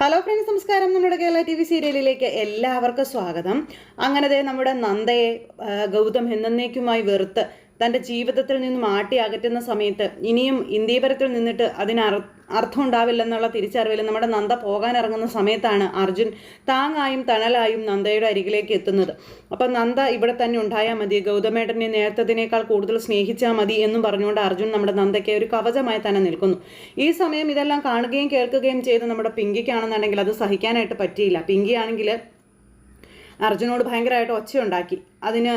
Hello friends നമസ്കാരം. നമ്മുടെ Kerala T V സീരിയലിലേക്ക് എല്ലാവർക്കും സ്വാഗതം. അങ്ങനത്തെ നമ്മുടെ നന്ദയെ ഗൗതം എന്നേക്കുമായി വെറുത്ത് തന്റെ ജീവിതത്തിൽ നിന്നും ആട്ടി അകറ്റുന്ന സമയത്ത് ഇനിയും ഇന്ത്യപരത്തിൽ നിന്നിട്ട് അതിന് അർ- അർത്ഥം ഉണ്ടാവില്ലെന്നുള്ള തിരിച്ചറിവിൽ നമ്മുടെ നന്ദ പോകാൻ ഇറങ്ങുന്ന സമയത്താണ് അർജുൻ താങ്ങായും തണലായും നന്ദയുടെ അരികിലേക്ക് എത്തുന്നത്. അപ്പം നന്ദ ഇവിടെ തന്നെ ഉണ്ടായാൽ മതി. ഗൗതമേട്ടനെ നേരത്തതിനേക്കാൾ കൂടുതൽ സ്നേഹിച്ചാൽ മതി എന്നും പറഞ്ഞുകൊണ്ട് അർജുൻ നമ്മുടെ നന്ദയ്ക്ക് ഒരു കവചമായി തന്നെ നിൽക്കുന്നു. ഈ സമയം ഇതെല്ലാം കാണുകയും കേൾക്കുകയും ചെയ്ത് നമ്മുടെ പിങ്കിക്കാണെന്നുണ്ടെങ്കിൽ അത് സഹിക്കാനായിട്ട് പറ്റിയില്ല. പിങ്കി ആണെങ്കിൽ അർജുനോട് ഭയങ്കരമായിട്ട് ഒച്ചയുണ്ടാക്കി. അതിന്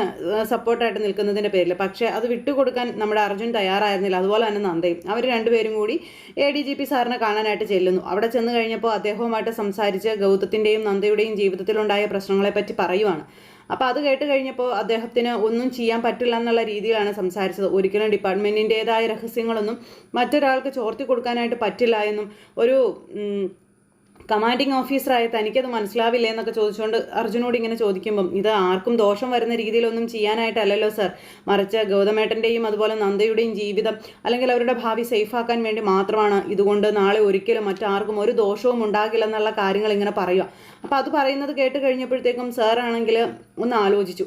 സപ്പോർട്ടായിട്ട് നിൽക്കുന്നതിന്റെ പേരിൽ പക്ഷേ അത് വിട്ടുകൊടുക്കാൻ നമ്മുടെ അർജുൻ തയ്യാറായിരുന്നില്ല. അതുപോലെ തന്നെ നന്ദയും. അവർ രണ്ടുപേരും കൂടി എ ഡി ജി പി സാറിനെ കാണാനായിട്ട് ചെല്ലുന്നു. അവിടെ ചെന്ന് കഴിഞ്ഞപ്പോൾ അദ്ദേഹവുമായിട്ട് സംസാരിച്ച് ഗൗതത്തിന്റെയും നന്ദയുടെയും ജീവിതത്തിലുണ്ടായ പ്രശ്നങ്ങളെപ്പറ്റി പറയുവാണ്. അപ്പോൾ അത് കേട്ട് കഴിഞ്ഞപ്പോൾ അദ്ദേഹത്തിന് ഒന്നും ചെയ്യാൻ പറ്റില്ല എന്നുള്ള രീതിയിലാണ് സംസാരിച്ചത്. ഒരിക്കലും ഡിപ്പാർട്ട്മെന്റിന്റേതായ രഹസ്യങ്ങളൊന്നും മറ്റൊരാൾക്ക് ചോർത്തി കൊടുക്കാനായിട്ട് പറ്റില്ല എന്നും ഒരു കമാൻഡിങ് ഓഫീസറായ തനിക്കത് മനസ്സിലാവില്ലേ എന്നൊക്കെ ചോദിച്ചുകൊണ്ട് അർജുനോട് ഇങ്ങനെ ചോദിക്കുമ്പം ഇത് ആർക്കും ദോഷം വരുന്ന രീതിയിലൊന്നും ചെയ്യാനായിട്ടല്ലല്ലോ സർ മറിച്ച് ഗൗതമേട്ടന്റെയും അതുപോലെ നന്ദയുടെയും ജീവിതം അല്ലെങ്കിൽ അവരുടെ ഭാവി സേഫാക്കാൻ വേണ്ടി മാത്രമാണ് ഇതുകൊണ്ട് നാളെ ഒരിക്കലും മറ്റാർക്കും ഒരു ദോഷവും ഉണ്ടാകില്ല എന്നുള്ള കാര്യങ്ങൾ ഇങ്ങനെ പറയുക. അപ്പോൾ അത് പറയുന്നത് കേട്ട് കഴിഞ്ഞപ്പോഴത്തേക്കും സാറാണെങ്കിൽ ഒന്ന് ആലോചിച്ചു.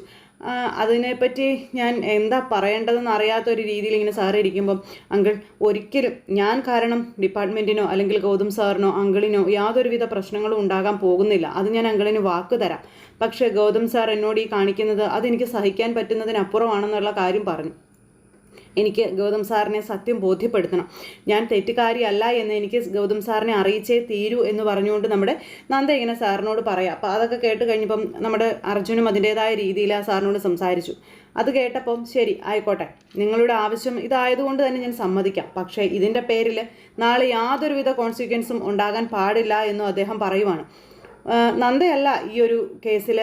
അതിനെപ്പറ്റി ഞാൻ എന്താ പറയേണ്ടതെന്ന് അറിയാത്തൊരു രീതിയിൽ ഇങ്ങനെ സാറ് ഇരിക്കുമ്പം അങ്കിൾ ഒരിക്കലും ഞാൻ കാരണം ഡിപ്പാർട്ട്മെന്റിനോ അല്ലെങ്കിൽ ഗൗതം സാറിനോ അങ്കിളിനോ യാതൊരുവിധ പ്രശ്നങ്ങളും ഉണ്ടാകാൻ പോകുന്നില്ല. അത് ഞാൻ അങ്കിളിന് വാക്ക് തരാം. പക്ഷേ ഗൗതം സാർ എന്നോട് ഈ കാണിക്കുന്നത് അതെനിക്ക് സഹിക്കാൻ പറ്റുന്നതിനപ്പുറമാണെന്നുള്ള കാര്യം പറഞ്ഞു. എനിക്ക് ഗൗതം സാറിനെ സത്യം ബോധ്യപ്പെടുത്തണം. ഞാൻ തെറ്റുകാരിയല്ല എന്ന് എനിക്ക് ഗൗതം സാറിനെ അറിയിച്ചേ തീരൂ എന്ന് പറഞ്ഞുകൊണ്ട് നമ്മുടെ നന്ദ ഇങ്ങനെ സാറിനോട് പറയാം. അപ്പോൾ അതൊക്കെ കേട്ട് കഴിഞ്ഞപ്പം നമ്മുടെ അർജുനും അതിന്റേതായ രീതിയിൽ ആ സാറിനോട് സംസാരിച്ചു. അത് കേട്ടപ്പം ശരി ആയിക്കോട്ടെ. നിങ്ങളുടെ ആവശ്യം ഇതായതുകൊണ്ട് തന്നെ ഞാൻ സമ്മതിക്കാം. പക്ഷേ ഇതിന്റെ പേരിൽ നാളെ യാതൊരുവിധ കോൺസിക്വൻസും ഉണ്ടാകാൻ പാടില്ല എന്നും അദ്ദേഹം പറയുവാണ്. നന്ദയല്ല ഈ ഒരു കേസിൽ.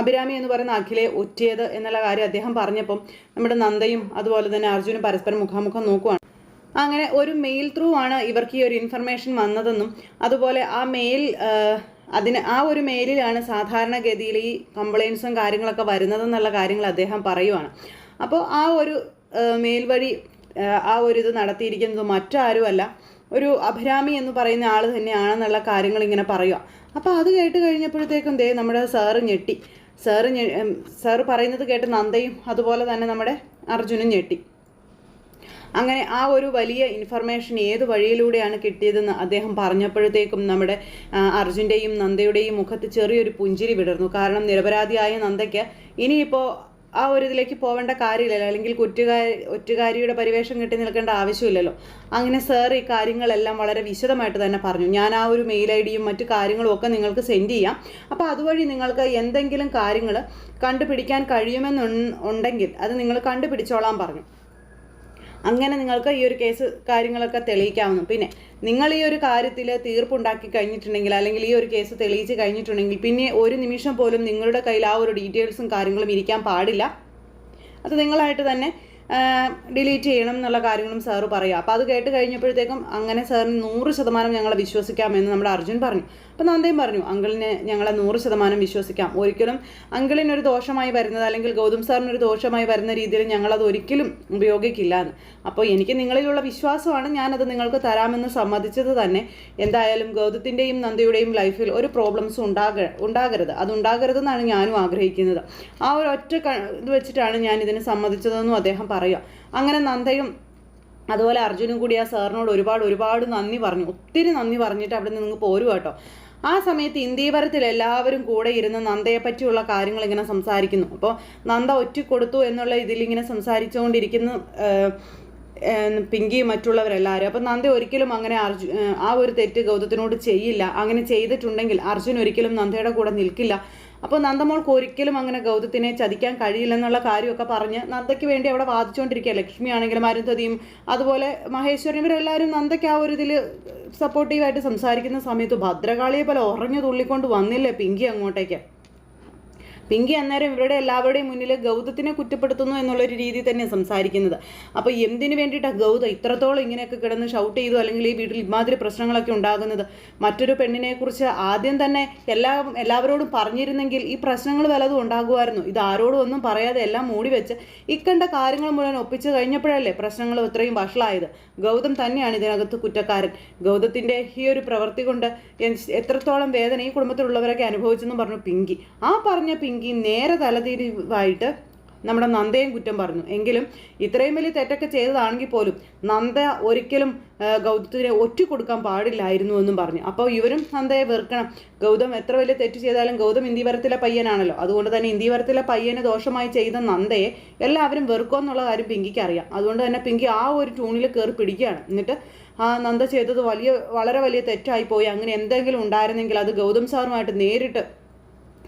അഭിരാമി എന്ന് പറയുന്ന അഖിലെ ഒറ്റയത് എന്നുള്ള കാര്യം അദ്ദേഹം പറഞ്ഞപ്പം നമ്മുടെ നന്ദയും അതുപോലെ തന്നെ അർജുനും പരസ്പരം മുഖാമുഖം നോക്കുവാണ്. അങ്ങനെ ഒരു മെയിൽ ത്രൂ ആണ് ഇവർക്ക് ഈ ഒരു ഇൻഫർമേഷൻ വന്നതെന്നും അതുപോലെ ആ മെയിൽ അതിന് ആ ഒരു മെയിലിലാണ് സാധാരണഗതിയിൽ ഈ കംപ്ലയിൻസും കാര്യങ്ങളൊക്കെ വരുന്നതെന്നുള്ള കാര്യങ്ങൾ അദ്ദേഹം പറയുവാണ്. അപ്പോൾ ആ ഒരു മെയിൽ വഴി ആ ഒരു ഇത് നടത്തിയിരിക്കുന്നത് മറ്റാരുമല്ല ഒരു അഭിരാമി എന്ന് പറയുന്ന ആൾ തന്നെയാണെന്നുള്ള കാര്യങ്ങൾ ഇങ്ങനെ പറയുക അപ്പോൾ അത് കേട്ട് കഴിഞ്ഞപ്പോഴത്തേക്കും ദേ നമ്മുടെ സാറ് ഞെട്ടി. സാറ് സാറ് പറയുന്നത് കേട്ട് നന്ദയും അതുപോലെ തന്നെ നമ്മുടെ അർജുനും ഞെട്ടി. അങ്ങനെ ആ ഒരു വലിയ ഇൻഫർമേഷൻ ഏത് വഴിയിലൂടെയാണ് കിട്ടിയതെന്ന് അദ്ദേഹം പറഞ്ഞപ്പോഴത്തേക്കും നമ്മുടെ അർജുന്റെയും നന്ദയുടെയും മുഖത്ത് ചെറിയൊരു പുഞ്ചിരി വിടർന്നു. കാരണം നിരപരാധിയായ നന്ദയ്ക്ക് ഇനിയിപ്പോൾ ആ ഒരു ഇതിലേക്ക് പോവേണ്ട കാര്യമില്ലല്ലോ. അല്ലെങ്കിൽ കുറ്റുകാരി ഒറ്റുകാരിയുടെ പരിവേഷം കിട്ടി നിൽക്കേണ്ട ആവശ്യമില്ലല്ലോ. അങ്ങനെ സാർ ഈ കാര്യങ്ങളെല്ലാം വളരെ വിശദമായിട്ട് തന്നെ പറഞ്ഞു. ഞാൻ ആ ഒരു മെയിൽ ഐ ഡിയും മറ്റു കാര്യങ്ങളും ഒക്കെ നിങ്ങൾക്ക് സെൻഡ് ചെയ്യാം. അപ്പോൾ അതുവഴി നിങ്ങൾക്ക് എന്തെങ്കിലും കാര്യങ്ങൾ കണ്ടുപിടിക്കാൻ കഴിയുമെന്നുണ്ടെങ്കിൽ അത് നിങ്ങൾ കണ്ടുപിടിച്ചോളാൻ പറഞ്ഞു. അങ്ങനെ നിങ്ങൾക്ക് ഈ ഒരു കേസ് കാര്യങ്ങളൊക്കെ തെളിയിക്കാവുന്നു. പിന്നെ നിങ്ങൾ ഈ ഒരു കാര്യത്തിൽ തീർപ്പുണ്ടാക്കി കഴിഞ്ഞിട്ടുണ്ടെങ്കിൽ അല്ലെങ്കിൽ ഈ ഒരു കേസ് തെളിയിച്ച് കഴിഞ്ഞിട്ടുണ്ടെങ്കിൽ പിന്നെ ഒരു നിമിഷം പോലും നിങ്ങളുടെ കയ്യിൽ ആ ഒരു ഡീറ്റെയിൽസും കാര്യങ്ങളും ഇരിക്കാൻ പാടില്ല. അത് നിങ്ങളായിട്ട് തന്നെ ഡിലീറ്റ് ചെയ്യണം എന്നുള്ള കാര്യങ്ങളും സാറ് പറയുക അപ്പോൾ അത് കേട്ട് കഴിഞ്ഞപ്പോഴത്തേക്കും അങ്ങനെ സാറിന് നൂറ് ശതമാനം ഞങ്ങളെ വിശ്വസിക്കാമെന്ന് നമ്മുടെ അർജുൻ പറഞ്ഞു. അപ്പോൾ നന്ദയും പറഞ്ഞു അങ്കിളിനെ ഞങ്ങളെ നൂറ് ശതമാനം വിശ്വസിക്കാം. ഒരിക്കലും അങ്കിളിനൊരു ദോഷമായി വരുന്നത് അല്ലെങ്കിൽ ഗൗതം സാറിനൊരു ദോഷമായി വരുന്ന രീതിയിൽ ഞങ്ങളത് ഒരിക്കലും ഉപയോഗിക്കില്ല എന്ന്. അപ്പോൾ എനിക്ക് നിങ്ങളിലുള്ള വിശ്വാസമാണ് ഞാനത് നിങ്ങൾക്ക് തരാമെന്ന് സമ്മതിച്ചത് തന്നെ. എന്തായാലും ഗൗതത്തിന്റെയും നന്ദയുടെയും ലൈഫിൽ ഒരു പ്രോബ്ലംസും ഉണ്ടാക ഉണ്ടാകരുത്. അതുണ്ടാകരുതെന്നാണ് ഞാനും ആഗ്രഹിക്കുന്നത്. ആ ഒരു ഒറ്റ ഇത് വെച്ചിട്ടാണ് ഞാൻ ഇതിന് സമ്മതിച്ചതെന്നും അദ്ദേഹം പറയുക. അങ്ങനെ നന്ദയും അതുപോലെ അർജുനും കൂടി ആ സാറിനോട് ഒരുപാട് ഒരുപാട് നന്ദി പറഞ്ഞു. ഒത്തിരി നന്ദി പറഞ്ഞിട്ട് അവിടെ നിന്ന് നിങ്ങൾ പോരും കേട്ടോ. ആ സമയത്ത് ഇന്ത്യവരത്തിൽ എല്ലാവരും കൂടെ ഇരുന്ന് നന്ദയെ പറ്റിയുള്ള കാര്യങ്ങൾ ഇങ്ങനെ സംസാരിക്കുന്നു. അപ്പോൾ നന്ദ ഒറ്റ കൊടുത്തു എന്നുള്ള ഇതിലിങ്ങനെ സംസാരിച്ചുകൊണ്ടിരിക്കുന്ന പിങ്കി മറ്റുള്ളവരെല്ലാവരും അപ്പം നന്ദ ഒരിക്കലും അങ്ങനെ അർജു ആ ഒരു തെറ്റ് ഗൗതത്തിനോട് ചെയ്യില്ല. അങ്ങനെ ചെയ്തിട്ടുണ്ടെങ്കിൽ അർജുൻ ഒരിക്കലും നന്ദയുടെ കൂടെ നിൽക്കില്ല. അപ്പോൾ നന്ദമോൾക്ക് ഒരിക്കലും അങ്ങനെ ഗൗതത്തിനെ ചതിക്കാൻ കഴിയില്ലെന്നുള്ള കാര്യമൊക്കെ പറഞ്ഞ് നന്ദയ്ക്ക് വേണ്ടി അവിടെ വാദിച്ചുകൊണ്ടിരിക്കുക ലക്ഷ്മി ആണെങ്കിലും അരുന്ധതിയും അതുപോലെ മഹേശ്വരൻ ഇവരെല്ലാവരും നന്ദയ്ക്ക് ആ ഒരു ഇതിൽ സപ്പോർട്ടീവായിട്ട് സംസാരിക്കുന്ന സമയത്ത് ഭദ്രകാളിയെ പോലെ ഉറഞ്ഞു തുള്ളിക്കൊണ്ട് വന്നില്ലേ പിങ്കി അങ്ങോട്ടേക്ക്? പിങ്കി അന്നേരം ഇവരുടെ എല്ലാവരുടെയും മുന്നിൽ ഗൗതത്തിനെ കുറ്റപ്പെടുത്തുന്നു എന്നുള്ളൊരു രീതി തന്നെയാണ് സംസാരിക്കുന്നത്. അപ്പോൾ എന്തിനു വേണ്ടിയിട്ടാണ് ഗൗതം ഇത്രത്തോളം ഇങ്ങനെയൊക്കെ കിടന്ന് ഷൗട്ട് ചെയ്തു അല്ലെങ്കിൽ ഈ വീട്ടിൽ ഇമാതിരി പ്രശ്നങ്ങളൊക്കെ ഉണ്ടാകുന്നത്? മറ്റൊരു പെണ്ണിനെക്കുറിച്ച് ആദ്യം തന്നെ എല്ലാ എല്ലാവരോടും പറഞ്ഞിരുന്നെങ്കിൽ ഈ പ്രശ്നങ്ങൾ വല്ലതും ഉണ്ടാകുമായിരുന്നു. ഇത് ആരോടും ഒന്നും പറയാതെ എല്ലാം മൂടി വെച്ച് ഇക്കണ്ട കാര്യങ്ങൾ മുഴുവൻ ഒപ്പിച്ച് കഴിഞ്ഞപ്പോഴല്ലേ പ്രശ്നങ്ങൾ ഇത്രയും വഷളായത്. ഗൗതം തന്നെയാണ് ഇതിനകത്ത് കുറ്റക്കാരൻ. ഗൗതത്തിന്റെ ഈ ഒരു പ്രവൃത്തി കൊണ്ട് എത്രത്തോളം വേദന ഈ കുടുംബത്തിലുള്ളവരൊക്കെ അനുഭവിച്ചെന്ന് പറഞ്ഞു പിങ്കി. ആ പറഞ്ഞ പിങ്കി നേരെ തലതിരിവായിട്ട് നമ്മുടെ നന്ദയും കുറ്റം പറഞ്ഞു. എങ്കിലും ഇത്രയും വലിയ തെറ്റൊക്കെ ചെയ്തതാണെങ്കിൽ പോലും നന്ദ ഒരിക്കലും ഗൗതത്തിനെ ഒറ്റ കൊടുക്കാൻ പാടില്ലായിരുന്നു എന്നും പറഞ്ഞു. അപ്പോൾ ഇവരും നന്ദയെ വെറുക്കണം. ഗൗതം എത്ര വലിയ തെറ്റ് ചെയ്താലും ഗൗതം ഇന്ത്യവരത്തിലെ പയ്യനാണല്ലോ. അതുകൊണ്ട് തന്നെ ഇന്ത്യവരത്തിലെ പയ്യനെ ദോഷമായി ചെയ്ത നന്ദയെ എല്ലാവരും വെറുക്കുമെന്നുള്ള കാര്യം പിങ്കിക്ക് അറിയാം. അതുകൊണ്ട് തന്നെ പിങ്കി ആ ഒരു ടൂണിൽ കയറി പിടിക്കുകയാണ്. എന്നിട്ട് ആ നന്ദ ചെയ്തത് വലിയ വളരെ വലിയ തെറ്റായി പോയി. അങ്ങനെ എന്തെങ്കിലും ഉണ്ടായിരുന്നെങ്കിൽ അത് ഗൗതം സാറുമായിട്ട് നേരിട്ട്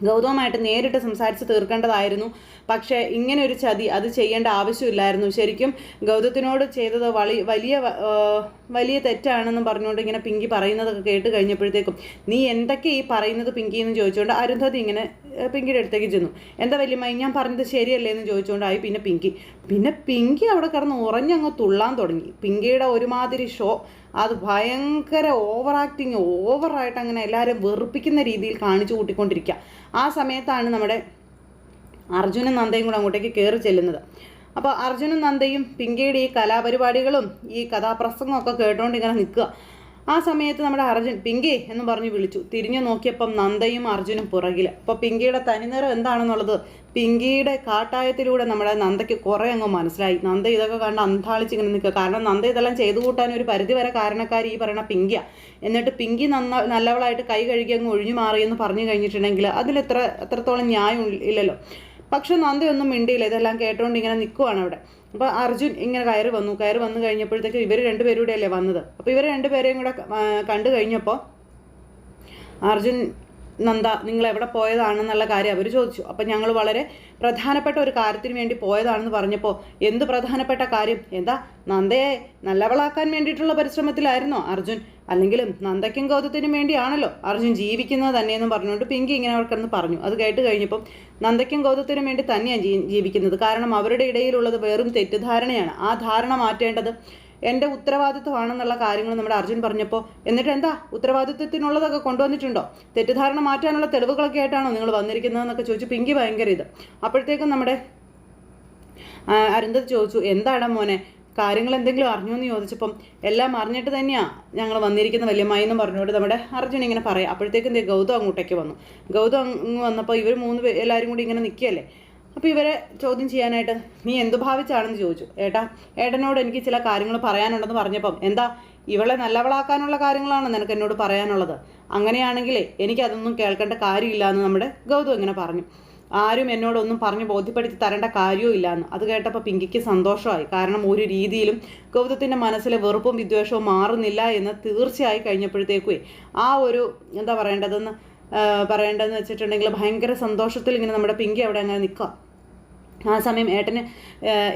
ഗൗതവുമായിട്ട് നേരിട്ട് സംസാരിച്ച് തീർക്കേണ്ടതായിരുന്നു. പക്ഷേ ഇങ്ങനെ ഒരു ചതി അത് ചെയ്യേണ്ട ആവശ്യമില്ലായിരുന്നു. ശരിക്കും ഗൗതത്തിനോട് ചെയ്തത് വളി വലിയ വലിയ തെറ്റാണെന്നും പറഞ്ഞുകൊണ്ട് ഇങ്ങനെ പിങ്കി പറയുന്നതൊക്കെ കേട്ട് കഴിഞ്ഞപ്പോഴത്തേക്കും നീ എന്തൊക്കെ ഈ പറയുന്നത് പിങ്കി എന്ന് ചോദിച്ചുകൊണ്ട് അരുന്ധതി ഇങ്ങനെ പിങ്കിയുടെ അടുത്തേക്ക് ചെന്നു. എന്താ വല്യമ്മ ഞാൻ പറഞ്ഞത് ശരിയല്ലേ? എന്ന് ചോദിച്ചുകൊണ്ടായി പിന്നെ പിങ്കി. പിന്നെ പിങ്കി അവിടെ കിടന്ന് ഉറഞ്ഞങ്ങ് തുള്ളാൻ തുടങ്ങി. പിങ്കിയുടെ ഒരുമാതിരി ഷോ. അത് ഭയങ്കര ഓവർ ആക്ടിങ് ഓവറായിട്ട് അങ്ങനെ എല്ലാവരും വെറുപ്പിക്കുന്ന രീതിയിൽ കാണിച്ചു കൂട്ടിക്കൊണ്ടിരിക്കുക ആ സമയത്താണ് നമ്മുടെ അർജുനും നന്ദയും കൂടെ അങ്ങോട്ടേക്ക് കയറി ചെല്ലുന്നത്. അപ്പോൾ അർജുനും നന്ദയും പിങ്കിയുടെ ഈ കലാപരിപാടികളും ഈ കഥാപ്രസംഗമൊക്കെ കേട്ടുകൊണ്ട് ഇങ്ങനെ നിൽക്കുക. ആ സമയത്ത് നമ്മുടെ അർജുൻ പിങ്കി എന്ന് പറഞ്ഞ് വിളിച്ചു. തിരിഞ്ഞു നോക്കിയപ്പം നന്ദയും അർജുനും പുറകിൽ. അപ്പോൾ പിങ്കിയുടെ തനിനിറം എന്താണെന്നുള്ളത് പിങ്കിയുടെ കാട്ടായത്തിലൂടെ നമ്മുടെ നന്ദയ്ക്ക് കുറേ അങ്ങ് മനസ്സിലായി. നന്ദ ഇതൊക്കെ കണ്ട് അന്താളിച്ച് ഇങ്ങനെ നിൽക്കുക. കാരണം നന്ദ ഇതെല്ലാം ചെയ്തു കൂട്ടാൻ ഒരു പരിധി വരെ കാരണക്കാരി ഈ പറയുന്ന പിങ്കിയ എന്നിട്ട് പിങ്കി നന്ന നല്ലവളായിട്ട് കൈ കഴുകി അങ്ങ് ഒഴിഞ്ഞു എന്ന് പറഞ്ഞു കഴിഞ്ഞിട്ടുണ്ടെങ്കിൽ അതിൽ എത്ര എത്രത്തോളം ന്യായം ഇല്ലല്ലോ. പക്ഷെ നന്ദയൊന്നും മിണ്ടിയില്ല. ഇതെല്ലാം കേട്ടുകൊണ്ട് ഇങ്ങനെ നിൽക്കുവാണ് അവിടെ. അപ്പോൾ അർജുൻ ഇങ്ങനെ കയറി വന്നു. കയറി വന്നു കഴിഞ്ഞപ്പോഴത്തേക്ക് ഇവർ രണ്ടുപേരുടെ അല്ലേ വന്നത്. അപ്പോൾ ഇവർ രണ്ടുപേരെയും കൂടെ കണ്ടു കഴിഞ്ഞപ്പോൾ അർജുൻ നന്ദ നിങ്ങൾ എവിടെ പോയതാണെന്നുള്ള കാര്യം അവർ ചോദിച്ചു. അപ്പം ഞങ്ങൾ വളരെ പ്രധാനപ്പെട്ട ഒരു കാര്യത്തിന് വേണ്ടി പോയതാണെന്ന് പറഞ്ഞപ്പോൾ എന്ത് പ്രധാനപ്പെട്ട കാര്യം? എന്താ നന്ദയെ നല്ലവളാക്കാൻ വേണ്ടിയിട്ടുള്ള പരിശ്രമത്തിലായിരുന്നോ അർജുൻ? അല്ലെങ്കിലും നന്ദയ്ക്കും ഗൗതത്തിനും വേണ്ടിയാണല്ലോ അർജുൻ ജീവിക്കുന്നത് തന്നെയെന്ന് പറഞ്ഞുകൊണ്ട് പിങ്കി ഇങ്ങനെ അവർക്കെന്ന് പറഞ്ഞു. അത് കേട്ട് കഴിഞ്ഞപ്പം നന്ദയ്ക്കും ഗൗതത്തിനും വേണ്ടി തന്നെയാണ് ജീവിക്കുന്നത്. കാരണം അവരുടെ ഇടയിലുള്ളത് വെറും തെറ്റിദ്ധാരണയാണ്. ആ ധാരണ മാറ്റേണ്ടത് എന്റെ ഉത്തരവാദിത്വമാണെന്നുള്ള കാര്യങ്ങൾ നമ്മുടെ അർജുൻ പറഞ്ഞപ്പോൾ എന്നിട്ട് എന്താ? ഉത്തരവാദിത്വത്തിനുള്ളതൊക്കെ കൊണ്ടുവന്നിട്ടുണ്ടോ? തെറ്റിദ്ധാരണ മാറ്റാനുള്ള തെളിവുകളൊക്കെ ആയിട്ടാണോ നിങ്ങൾ വന്നിരിക്കുന്നതെന്നൊക്കെ ചോദിച്ചു പിങ്കി ഭയങ്കര ഇത്. അപ്പോഴത്തേക്കും നമ്മുടെ ആ, ചോദിച്ചു എന്താണ് മോനെ? കാര്യങ്ങൾ എന്തെങ്കിലും അറിഞ്ഞു എന്ന് ചോദിച്ചപ്പം എല്ലാം അറിഞ്ഞിട്ട് തന്നെയാണ് ഞങ്ങൾ വന്നിരിക്കുന്ന വല്യമായി എന്ന് പറഞ്ഞുകൊണ്ട് നമ്മുടെ അർജുൻ ഇങ്ങനെ പറയാം. അപ്പോഴത്തേക്കും ഗൗതം അങ്ങോട്ടേക്ക് വന്നു. ഗൗതം അങ്ങ് വന്നപ്പോൾ ഇവർ മൂന്ന് പേര് എല്ലാവരും കൂടി ഇങ്ങനെ നിൽക്കുകയല്ലേ അപ്പോൾ ഇവരെ ചോദ്യം ചെയ്യാനായിട്ട് നീ എന്തു ഭാവിച്ചാണെന്ന് ചോദിച്ചു. ഏട്ടാ ഏട്ടനോട് എനിക്ക് ചില കാര്യങ്ങൾ പറയാനുണ്ടെന്ന് പറഞ്ഞപ്പം എന്താ ഇവളെ നല്ലവളാക്കാനുള്ള കാര്യങ്ങളാണ് നിനക്ക് എന്നോട് പറയാനുള്ളത്? അങ്ങനെയാണെങ്കിലേ എനിക്കതൊന്നും കേൾക്കേണ്ട കാര്യമില്ല എന്ന് നമ്മുടെ ഗൗതം ഇങ്ങനെ പറഞ്ഞു. ആരും എന്നോടൊന്നും പറഞ്ഞ് ബോധ്യപ്പെടുത്തി തരേണ്ട കാര്യവും ഇല്ലാന്ന്. അത് കേട്ടപ്പോൾ പിങ്കിക്ക് സന്തോഷമായി. കാരണം ഒരു രീതിയിലും ഗൗതത്തിന്റെ മനസ്സിലെ വെറുപ്പും വിദ്വേഷവും മാറുന്നില്ല എന്ന് തീർച്ചയായി കഴിഞ്ഞപ്പോഴത്തേക്കും ആ ഒരു എന്താ പറയേണ്ടതെന്ന് പറയേണ്ടതെന്ന് വെച്ചിട്ടുണ്ടെങ്കിൽ ഭയങ്കര സന്തോഷത്തിൽ ഇങ്ങനെ നമ്മുടെ പിങ്കി അവിടെ അങ്ങനെ നിൽക്കുക. ആ സമയം ഏട്ടന്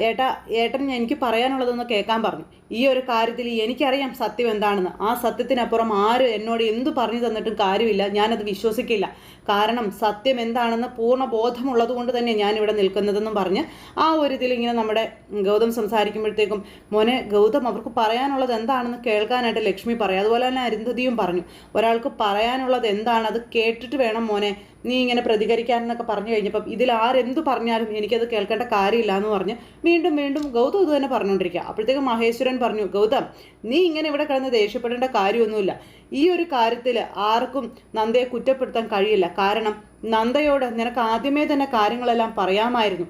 ഏട്ടാ ഏട്ടൻ എനിക്ക് പറയാനുള്ളതൊന്ന് കേൾക്കാൻ പറഞ്ഞു. ഈ ഒരു കാര്യത്തിൽ എനിക്കറിയാം സത്യം എന്താണെന്ന്. ആ സത്യത്തിനപ്പുറം ആര് എന്നോട് എന്തു പറഞ്ഞു തന്നിട്ടും കാര്യമില്ല. ഞാനത് വിശ്വസിക്കില്ല. കാരണം സത്യം എന്താണെന്ന് പൂർണ ബോധമുള്ളത് കൊണ്ട് തന്നെ ഞാനിവിടെ നിൽക്കുന്നതെന്നും പറഞ്ഞ് ആ ഒരു ഇതിൽ ഇങ്ങനെ നമ്മുടെ ഗൗതം സംസാരിക്കുമ്പോഴത്തേക്കും മോനെ ഗൗതം അവർക്ക് പറയാനുള്ളത് എന്താണെന്ന് കേൾക്കാനായിട്ട് ലക്ഷ്മി പറയും. അതുപോലെ തന്നെ അരുന്ധതിയും പറഞ്ഞു. ഒരാൾക്ക് പറയാനുള്ളത് എന്താണ് അത് കേട്ടിട്ട് വേണം മോനെ നീ ഇങ്ങനെ പ്രതികരിക്കാനെന്നൊക്കെ പറഞ്ഞു കഴിഞ്ഞപ്പം ഇതിൽ ആരെന്ത് പറഞ്ഞാലും എനിക്കത് കേൾക്കേണ്ട കാര്യമില്ല എന്ന് പറഞ്ഞ് വീണ്ടും വീണ്ടും ഗൗതം ഇത് തന്നെ പറഞ്ഞുകൊണ്ടിരിക്കുക. അപ്പോഴത്തേക്കും മഹേശ്വരൻ പറഞ്ഞു ഗൗതം നീ ഇങ്ങനെ ഇവിടെ കിടന്ന് ദേഷ്യപ്പെടേണ്ട കാര്യമൊന്നുമില്ല. ഈ ഒരു കാര്യത്തിൽ ആർക്കും നന്ദയെ കുറ്റപ്പെടുത്താൻ കഴിയില്ല. കാരണം നന്ദയോട് നിനക്ക് ആദ്യമേ തന്നെ കാര്യങ്ങളെല്ലാം പറയാമായിരുന്നു.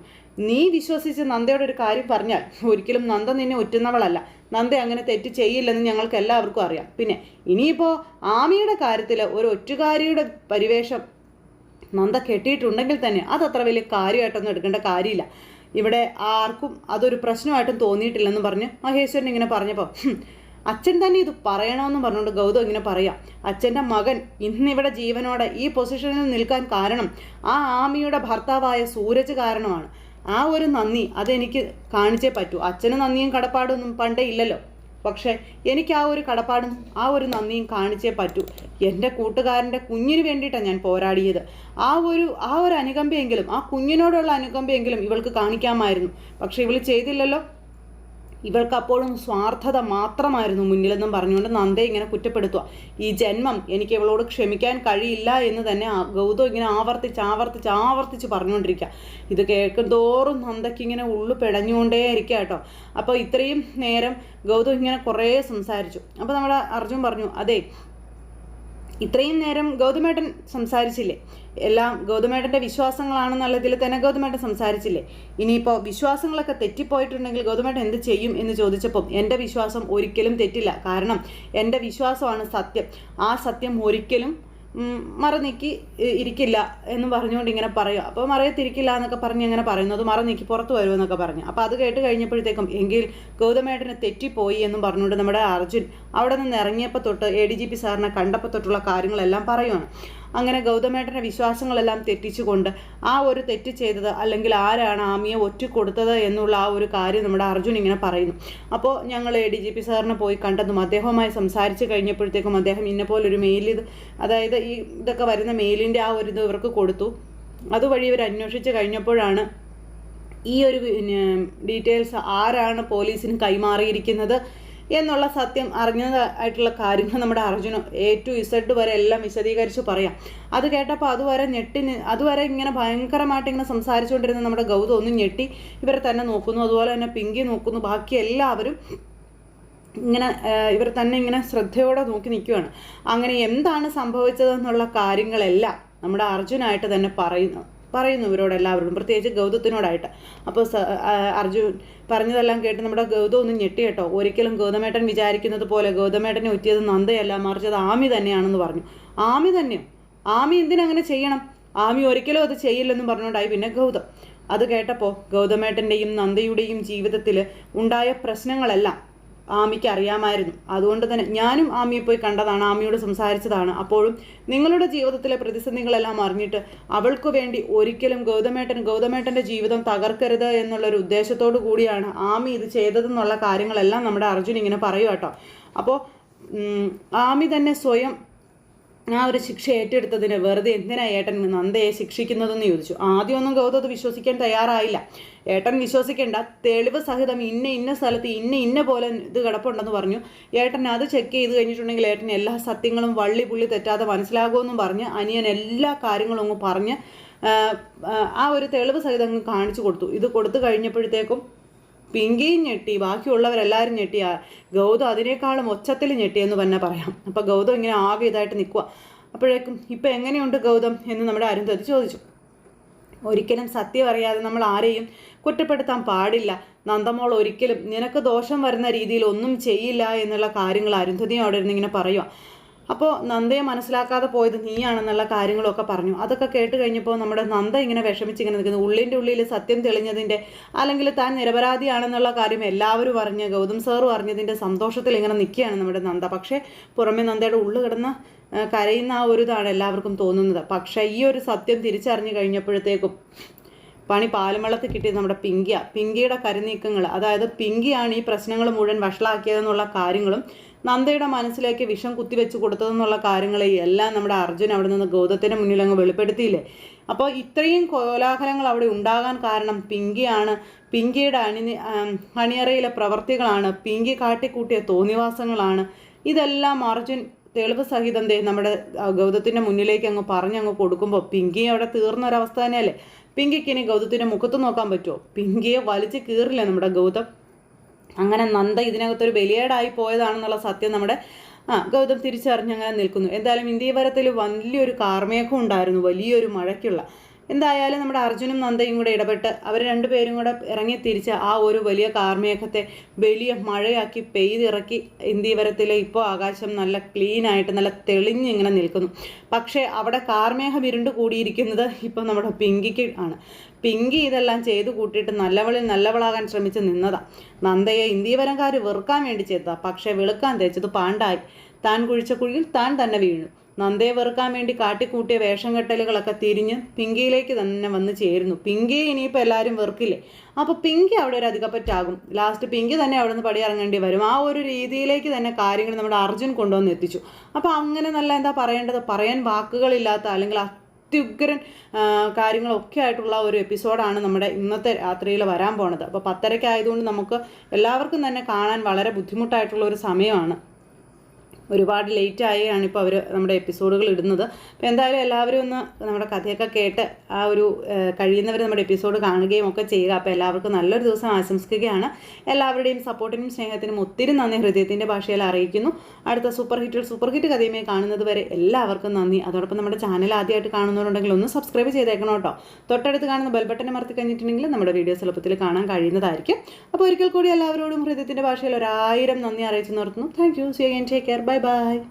നീ വിശ്വസിച്ച് നന്ദയോട് ഒരു കാര്യം പറഞ്ഞാൽ ഒരിക്കലും നന്ദ നിന്നെ ഒറ്റുന്നവളല്ല നന്ദ അങ്ങനെ തെറ്റ് ചെയ്യില്ലെന്ന് ഞങ്ങൾക്ക് എല്ലാവർക്കും അറിയാം. പിന്നെ ഇനിയിപ്പോൾ ആമിയുടെ കാര്യത്തിൽ ഒരു ഒറ്റുകാരിയുടെ പരിവേഷം നന്ദ കെട്ടിയിട്ടുണ്ടെങ്കിൽ തന്നെ അതത്ര വലിയ കാര്യമായിട്ടൊന്നും എടുക്കേണ്ട കാര്യമില്ല. ഇവിടെ ആർക്കും അതൊരു പ്രശ്നമായിട്ടും തോന്നിയിട്ടില്ലെന്ന് പറഞ്ഞ് മഹേശ്വരൻ ഇങ്ങനെ പറഞ്ഞപ്പോൾ അച്ഛൻ തന്നെ ഇത് പറയണമെന്ന് പറഞ്ഞുകൊണ്ട് ഗൗതം ഇങ്ങനെ പറയാം അച്ഛന്റെ മകൻ ഇന്നിവിടെ ജീവനോടെ ഈ പൊസിഷനിൽ നിൽക്കാൻ കാരണം ആ ആമിയുടെ ഭർത്താവായ സൂരജ് കാരണമാണ്. ആ ഒരു നന്ദി അതെനിക്ക് കാണിച്ചേ പറ്റൂ. അച്ഛന് നന്ദിയും കടപ്പാടൊന്നും പണ്ടേ ഇല്ലല്ലോ. പക്ഷേ എനിക്ക് ആ ഒരു കടപ്പാടും ആ ഒരു നന്ദിയും കാണിച്ചേ പറ്റൂ. എന്റെ കൂട്ടുകാരന്റെ കുഞ്ഞിന് വേണ്ടിയിട്ടാണ് ഞാൻ പോരാടിയത്. ആ ഒരു ആ ഒരു അനുകമ്പയെങ്കിലും ആ കുഞ്ഞിനോടുള്ള അനുകമ്പയെങ്കിലും ഇവൾക്ക് കാണിക്കാമായിരുന്നു. പക്ഷേ ഇവൾ ചെയ്തില്ലല്ലോ. ഇവൾക്ക് അപ്പോഴും സ്വാർത്ഥത മാത്രമായിരുന്നു മുന്നിലെന്നും പറഞ്ഞുകൊണ്ട് നന്ദയെ ഇങ്ങനെ കുറ്റപ്പെടുത്തുക. ഈ ജന്മം എനിക്ക് ഇവളോട് ക്ഷമിക്കാൻ കഴിയില്ല എന്ന് തന്നെ ഗൗതം ഇങ്ങനെ ആവർത്തിച്ച് ആവർത്തിച്ച് ആവർത്തിച്ച് പറഞ്ഞുകൊണ്ടിരിക്കുക. ഇത് കേൾക്കും തോറും നന്ദയ്ക്ക് ഇങ്ങനെ ഉള്ളു പിടഞ്ഞുകൊണ്ടേ ഇരിക്കുക കേട്ടോ. അപ്പോൾ ഇത്രയും നേരം ഗൗതം ഇങ്ങനെ കുറേ സംസാരിച്ചു. അപ്പോൾ നമ്മുടെ അർജുൻ പറഞ്ഞു അതെ ഇത്രയും നേരം ഗൗതമേട്ടൻ സംസാരിച്ചില്ലേ? എല്ലാം ഗൗതമേട്ടന്റെ വിശ്വാസങ്ങളാണെന്നുള്ളതിൽ തന്നെ ഗൗതമേട്ടൻ സംസാരിച്ചില്ലേ? ഇനിയിപ്പോൾ വിശ്വാസങ്ങളൊക്കെ തെറ്റിപ്പോയിട്ടുണ്ടെങ്കിൽ ഗൗതമേട്ടൻ എന്ത് ചെയ്യും എന്ന് ചോദിച്ചപ്പം എന്റെ വിശ്വാസം ഒരിക്കലും തെറ്റില്ല. കാരണം എന്റെ വിശ്വാസമാണ് സത്യം. ആ സത്യം ഒരിക്കലും മറ നീക്കി ഇരിക്കില്ല എന്ന് പറഞ്ഞുകൊണ്ട് ഇങ്ങനെ പറയുക. അപ്പോൾ മറയത്തിരിക്കില്ല എന്നൊക്കെ പറഞ്ഞ് ഇങ്ങനെ പറയുന്നത് മറ നീക്കി പുറത്ത് വരുമെന്നൊക്കെ പറഞ്ഞു. അപ്പോൾ അത് കേട്ട് കഴിഞ്ഞപ്പോഴത്തേക്കും എങ്കിൽ ഗൗതമേട്ടന് തെറ്റിപ്പോയി എന്നും പറഞ്ഞുകൊണ്ട് നമ്മുടെ അർജുൻ അവിടെ നിന്ന് ഇറങ്ങിയപ്പോൾ തൊട്ട് എ ഡി ജി പി സാറിനെ കണ്ടപ്പോൾ തൊട്ടുള്ള കാര്യങ്ങളെല്ലാം പറയുവാണ്. അങ്ങനെ ഗൗതമേട്ടന്റെ വിശ്വാസങ്ങളെല്ലാം തെറ്റിച്ചുകൊണ്ട് ആ ഒരു തെറ്റ് ചെയ്തത് അല്ലെങ്കിൽ ആരാണ് ആമിയെ ഒറ്റിക്കൊടുത്തത് എന്നുള്ള ആ ഒരു കാര്യം നമ്മുടെ അർജുൻ ഇങ്ങനെ പറയുന്നു. അപ്പോൾ ഞങ്ങൾ എ ഡി ജി പി സാറിനെ പോയി കണ്ടതും അദ്ദേഹവുമായി സംസാരിച്ച് കഴിഞ്ഞപ്പോഴത്തേക്കും അദ്ദേഹം ഇന്ന പോലൊരു മെയിൽ ഇത് അതായത് ഈ ഇതൊക്കെ വരുന്ന മെയിലിന്റെ ആ ഒരു ഇത് ഇവർക്ക് കൊടുത്തു. അതുവഴി ഇവർ അന്വേഷിച്ച് കഴിഞ്ഞപ്പോഴാണ് ഈ ഒരു ഡീറ്റെയിൽസ് ആരാണ് പോലീസിന് കൈമാറിയിരിക്കുന്നത് എന്നുള്ള സത്യം അറിഞ്ഞതായിട്ടുള്ള കാര്യങ്ങൾ നമ്മുടെ അർജുന എ ടു ഇസഡ് വരെ എല്ലാം വിശദീകരിച്ച് പറയാം. അത് കേട്ടപ്പോൾ അതുവരെ ഞെട്ടി അതുവരെ ഇങ്ങനെ ഭയങ്കരമായിട്ട് ഇങ്ങനെ സംസാരിച്ചുകൊണ്ടിരുന്ന നമ്മുടെ ഗൗതം ഒന്ന് ഞെട്ടി. ഇവരെ തന്നെ നോക്കുന്നു അതുപോലെ തന്നെ പിങ്കി നോക്കുന്നു. ബാക്കി എല്ലാവരും ഇങ്ങനെ ഇവർ തന്നെ ഇങ്ങനെ ശ്രദ്ധയോടെ നോക്കി നിൽക്കുകയാണ്. അങ്ങനെ എന്താണ് സംഭവിച്ചതെന്നുള്ള കാര്യങ്ങളെല്ലാം നമ്മുടെ അർജുനായിട്ട് തന്നെ പറയുന്നു. പറയുന്നു ഇവരോട് എല്ലാവരോടും. പ്രത്യേകിച്ച് ഗൗതത്തിനോടായിട്ട്. അപ്പോൾ അർജുൻ പറഞ്ഞതെല്ലാം കേട്ട് നമ്മുടെ ഗൗതം ഒന്ന് ഞെട്ടി കേട്ടോ. ഒരിക്കലും ഗൗതമേട്ടൻ വിചാരിക്കുന്നത് പോലെ ഗൗതമേട്ടനെ ഒറ്റിയത് നന്ദയല്ല മറിച്ചത് ആമി തന്നെയാണെന്ന് പറഞ്ഞു. ആമി തന്നെയോ? ആമി എന്തിനങ്ങനെ ചെയ്യണം? ആമി ഒരിക്കലും അത് ചെയ്യില്ലെന്നും പറഞ്ഞുകൊണ്ടായി പിന്നെ ഗൗതം. അത് കേട്ടപ്പോൾ ഗൗതമേട്ടന്റെയും നന്ദയുടെയും ജീവിതത്തിൽ ഉണ്ടായ പ്രശ്നങ്ങളെല്ലാം ആമിക്ക് അറിയാമായിരുന്നു. അതുകൊണ്ട് തന്നെ ഞാനും ആമിയെ പോയി കണ്ടതാണ് ആമിയോട് സംസാരിച്ചതാണ്. അപ്പോഴും നിങ്ങളുടെ ജീവിതത്തിലെ പ്രതിസന്ധികളെല്ലാം അറിഞ്ഞിട്ട് അവൾക്ക് വേണ്ടി ഒരിക്കലും ഗൗതമേട്ടൻ ഗൗതമേട്ടന്റെ ജീവിതം തകർക്കരുത് എന്നുള്ളൊരു ഉദ്ദേശത്തോടു കൂടിയാണ് ആമി ഇത് ചെയ്തതെന്നുള്ള കാര്യങ്ങളെല്ലാം നമ്മുടെ അർജുൻ ഇങ്ങനെ പറയുക കേട്ടോ അപ്പോൾ ആമി തന്നെ സ്വയം ആ ഒരു ശിക്ഷ ഏറ്റെടുത്തതിന് വെറുതെ എന്തിനാ ഏട്ടൻ നന്ദയെ ശിക്ഷിക്കുന്നതെന്ന് ചോദിച്ചു. ആദ്യമൊന്നും ഗൗതം അത് വിശ്വസിക്കാൻ തയ്യാറായില്ല. ഏട്ടൻ വിശ്വസിക്കേണ്ട തെളിവ് സഹിതം ഇന്ന ഇന്ന സ്ഥലത്ത് ഇന്ന ഇന്ന പോലെ ഇത് കിടപ്പുണ്ടെന്ന് പറഞ്ഞു. ഏട്ടൻ അത് ചെക്ക് ചെയ്ത് കഴിഞ്ഞിട്ടുണ്ടെങ്കിൽ ഏട്ടൻ എല്ലാ സത്യങ്ങളും വള്ളി പുള്ളി തെറ്റാതെ മനസ്സിലാകുമെന്നും പറഞ്ഞ് അനിയൻ എല്ലാ കാര്യങ്ങളും അങ്ങ് പറഞ്ഞ് ആ ഒരു തെളിവ് സഹിതം അങ്ങ് കാണിച്ചു കൊടുത്തു. ഇത് കൊടുത്തു കഴിഞ്ഞപ്പോഴത്തേക്കും പിങ്കിയും ഞെട്ടി ബാക്കിയുള്ളവരെല്ലാവരും ഞെട്ടി ഗൗതം അതിനേക്കാളും ഒച്ചത്തിൽ ഞെട്ടിയെന്ന് തന്നെ പറയാം. അപ്പോൾ ഗൗതം ഇങ്ങനെ ആകെ ഇതായിട്ട് നിൽക്കുക അപ്പോഴേക്കും ഇപ്പം എങ്ങനെയുണ്ട് ഗൗതം എന്ന് നമ്മുടെ അരുന്ധതി ചോദിച്ചു. ഒരിക്കലും സത്യം അറിയാതെ നമ്മൾ ആരെയും കുറ്റപ്പെടുത്താൻ പാടില്ല. നന്ദമോൾ ഒരിക്കലും നിനക്ക് ദോഷം വരുന്ന രീതിയിൽ ഒന്നും ചെയ്യില്ല എന്നുള്ള കാര്യങ്ങൾ അരുന്ധതിയും അവിടെ ഇരുന്ന് ഇങ്ങനെ പറയുക അപ്പോൾ നന്ദയെ മനസ്സിലാക്കാതെ പോയത് നീയാണെന്നുള്ള കാര്യങ്ങളൊക്കെ പറഞ്ഞു. അതൊക്കെ കേട്ട് കഴിഞ്ഞപ്പോൾ നമ്മുടെ നന്ദ ഇങ്ങനെ വിഷമിച്ച് ഇങ്ങനെ നിൽക്കുന്നു. ഉള്ളിന്റെ ഉള്ളിൽ സത്യം തെളിഞ്ഞതിന്റെ അല്ലെങ്കിൽ താൻ നിരപരാധിയാണെന്നുള്ള കാര്യം എല്ലാവരും അറിഞ്ഞ് ഗൗതം സാറും അറിഞ്ഞതിന്റെ സന്തോഷത്തിൽ ഇങ്ങനെ നിൽക്കുകയാണ് നമ്മുടെ നന്ദ. പക്ഷേ പുറമെ നന്ദയുടെ ഉള്ളു കിടന്ന് കരയുന്ന ആ ഒരു ഇതാണ് എല്ലാവർക്കും തോന്നുന്നത്. പക്ഷേ ഈ ഒരു സത്യം തിരിച്ചറിഞ്ഞു കഴിഞ്ഞപ്പോഴത്തേക്കും പണി പാലുമള്ളത്ത് കിട്ടിയത് നമ്മുടെ പിങ്കിയ. പിങ്കിയുടെ കരുനീക്കങ്ങൾ അതായത് പിങ്കിയാണ് ഈ പ്രശ്നങ്ങൾ മുഴുവൻ വഷളാക്കിയതെന്നുള്ള കാര്യങ്ങളും നന്ദയുടെ മനസ്സിലേക്ക് വിഷം കുത്തിവെച്ച് കൊടുത്തതെന്നുള്ള കാര്യങ്ങളെ എല്ലാം നമ്മുടെ അർജുൻ അവിടെ നിന്ന് ഗൗതത്തിന്റെ മുന്നിൽ അങ്ങ് വെളിപ്പെടുത്തിയില്ലേ? അപ്പോൾ ഇത്രയും കോലാഹലങ്ങൾ അവിടെ ഉണ്ടാകാൻ കാരണം പിങ്കിയാണ്. പിങ്കിയുടെ അണി അണിയറയിലെ പ്രവർത്തികളാണ്. പിങ്കി കാട്ടിക്കൂട്ടിയ തോന്നിവാസങ്ങളാണ്. ഇതെല്ലാം അർജുൻ തെളിവ് സഹിതം ദേ നമ്മുടെ ഗൗതത്തിന്റെ മുന്നിലേക്ക് അങ്ങ് പറഞ്ഞങ്ങ് കൊടുക്കുമ്പോൾ പിങ്കി അവിടെ തീർന്ന ഒരവസ്ഥ തന്നെയല്ലേ? പിങ്കിക്ക് ഇനി ഗൗതത്തിന്റെ മുഖത്ത് നോക്കാൻ പറ്റുമോ? പിങ്കിയെ വലിച്ച് കീറില്ല നമ്മുടെ ഗൗതം? അങ്ങനെ നന്ദ ഇതിനകത്തൊരു ബലിയേടായി പോയതാണെന്നുള്ള സത്യം നമ്മുടെ ആ ഗൗതം തിരിച്ചറിഞ്ഞങ്ങനെ നിൽക്കുന്നു. എന്തായാലും ഇന്ത്യവരത്തിൽ വലിയൊരു കാർമേഘം ഉണ്ടായിരുന്നു വലിയൊരു മഴയ്ക്കുള്ള. എന്തായാലും നമ്മുടെ അർജുനും നന്ദയും കൂടെ ഇടപെട്ട് അവർ രണ്ടുപേരും കൂടെ ഇറങ്ങി തിരിച്ച് ആ ഒരു വലിയ കാർമേഘത്തെ വലിയ മഴയാക്കി പെയ്തിറക്കി ഇന്ത്യവരത്തിലെ ഇപ്പോൾ ആകാശം നല്ല ക്ലീനായിട്ട് നല്ല തെളിഞ്ഞ് ഇങ്ങനെ നിൽക്കുന്നു. പക്ഷേ അവിടെ കാർമേഘം ഇരുണ്ട് കൂടിയിരിക്കുന്നത് ഇപ്പം നമ്മുടെ പിങ്കിക്ക് ആണ്. പിങ്കി ഇതെല്ലാം ചെയ്തു കൂട്ടിയിട്ട് നല്ലവളിൽ നല്ലവളാകാൻ ശ്രമിച്ച് നിന്നതാ. നന്ദയെ ഇന്ത്യവരംകാർ വെറുക്കാൻ വേണ്ടി ചെയ്തതാ. പക്ഷേ വെളുക്കാൻ തേച്ചത് പാണ്ടായി. താൻ കുഴിച്ച കുഴിയിൽ താൻ തന്നെ വീണു നന്ദയെ വെറുക്കാൻ വേണ്ടി കാട്ടിക്കൂട്ടിയ വേഷം കെട്ടലുകളൊക്കെ തിരിഞ്ഞ് പിങ്കിയിലേക്ക് തന്നെ വന്ന് ചേരുന്നു. പിങ്കിയെ ഇനിയിപ്പോൾ എല്ലാവരും വെറുക്കില്ലേ? അപ്പോൾ പിങ്കി അവിടെ ഒരു അധികപ്പറ്റാകും. ലാസ്റ്റ് പിങ്കി തന്നെ അവിടെ നിന്ന് പടിയിറങ്ങേണ്ടി വരും. ആ ഒരു രീതിയിലേക്ക് തന്നെ കാര്യങ്ങൾ നമ്മുടെ അർജുൻ കൊണ്ടുവന്ന് എത്തിച്ചു. അപ്പോൾ അങ്ങനെ നല്ല എന്താ പറയേണ്ടത്? പറയാൻ വാക്കുകളില്ലാത്ത അല്ലെങ്കിൽ അത്യുഗ്രൻ കാര്യങ്ങളൊക്കെ ആയിട്ടുള്ള ഒരു എപ്പിസോഡാണ് നമ്മുടെ ഇന്നത്തെ രാത്രിയിൽ വരാൻ പോണത്. അപ്പോൾ പത്തരയ്ക്ക് ആയതുകൊണ്ട് നമുക്ക് എല്ലാവർക്കും തന്നെ കാണാൻ വളരെ ബുദ്ധിമുട്ടായിട്ടുള്ള ഒരു സമയമാണ്. ഒരുപാട് ലേറ്റ് ആയാണ് ഇപ്പോൾ അവർ നമ്മുടെ എപ്പിസോഡുകൾ ഇടുന്നത്. അപ്പോൾ എന്തായാലും എല്ലാവരും ഒന്ന് നമ്മുടെ കഥയൊക്കെ കേട്ട് ആ ഒരു കഴിയുന്നവർ നമ്മുടെ എപ്പിസോഡ് കാണുകയും ഒക്കെ ചെയ്യുക അപ്പോൾ എല്ലാവർക്കും നല്ലൊരു ദിവസം ആശംസിക്കുകയാണ്. എല്ലാവരുടെയും സപ്പോർട്ടിനും സ്നേഹത്തിനും ഒത്തിരി നന്ദി. ഹൃദയത്തിന്റെ ഭാഷയിൽ അറിയിക്കുന്നു. അടുത്ത സൂപ്പർ ഹിറ്റുകൾ സൂപ്പർ ഹിറ്റ് കഥയുമായി കാണുന്നത് വരെ എല്ലാവർക്കും നന്ദി. അതോടൊപ്പം നമ്മുടെ ചാനൽ ആദ്യമായിട്ട് കാണുന്നവരുണ്ടെങ്കിൽ ഒന്ന് സബ്സ്ക്രൈബ് ചെയ്തേക്കണം കേട്ടോ. തൊട്ടടുത്ത് കാണുന്ന ബെൽ മറത്തി കഴിഞ്ഞിട്ടുണ്ടെങ്കിൽ നമ്മുടെ വീഡിയോസ് എളുപ്പത്തിൽ കാണാൻ കഴിയുന്നതായിരിക്കും. അപ്പോൾ ഒരിക്കൽ കൂടി എല്ലാവരോടും ഹൃദയത്തിന്റെ ഭാഷയിൽ ഒരായിരം നന്ദി അറിയിച്ചു നിർത്തുന്നു thank you see again take care bye bye